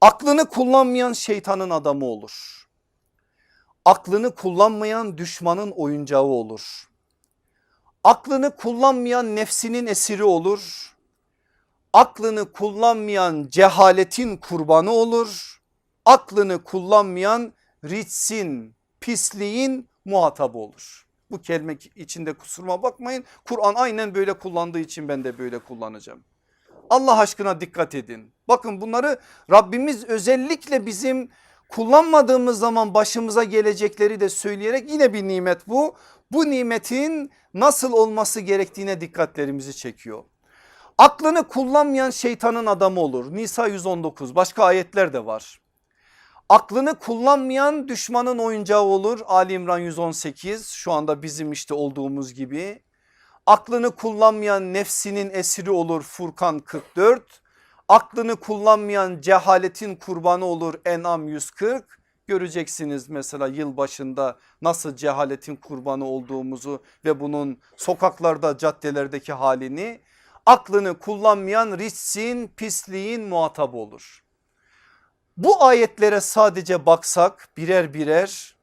Aklını kullanmayan şeytanın adamı olur. Aklını kullanmayan düşmanın oyuncağı olur. Aklını kullanmayan nefsinin esiri olur. Aklını kullanmayan cehaletin kurbanı olur. Aklını kullanmayan ritsin, pisliğin muhatabı olur. Bu kelime içinde kusuruma bakmayın. Kur'an aynen böyle kullandığı için ben de böyle kullanacağım. Allah aşkına dikkat edin. Bakın bunları Rabbimiz özellikle bizim kullanmadığımız zaman başımıza gelecekleri de söyleyerek yine bir nimet bu. Bu nimetin nasıl olması gerektiğine dikkatlerimizi çekiyor. Aklını kullanmayan şeytanın adamı olur. Nisa 119 başka ayetler de var. Aklını kullanmayan düşmanın oyuncağı olur. Ali İmran 118 şu anda bizim işte olduğumuz gibi. Aklını kullanmayan nefsinin esiri olur Furkan 44. Aklını kullanmayan cehaletin kurbanı olur En'am 140. Göreceksiniz mesela yıl başında nasıl cehaletin kurbanı olduğumuzu ve bunun sokaklarda caddelerdeki halini. Aklını kullanmayan riçsin pisliğin muhatabı olur. Bu ayetlere sadece baksak birer birer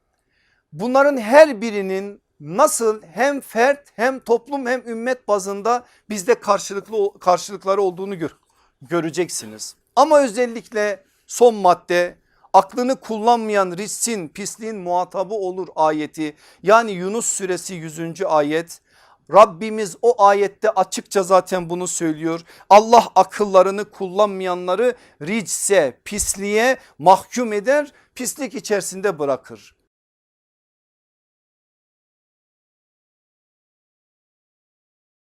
bunların her birinin nasıl hem fert hem toplum hem ümmet bazında bizde karşılıklı karşılıkları olduğunu gör, göreceksiniz. Ama özellikle son madde aklını kullanmayan rissin pisliğin muhatabı olur ayeti yani Yunus suresi 100. ayet Rabbimiz o ayette açıkça zaten bunu söylüyor. Allah akıllarını kullanmayanları ricse pisliğe mahkum eder pislik içerisinde bırakır.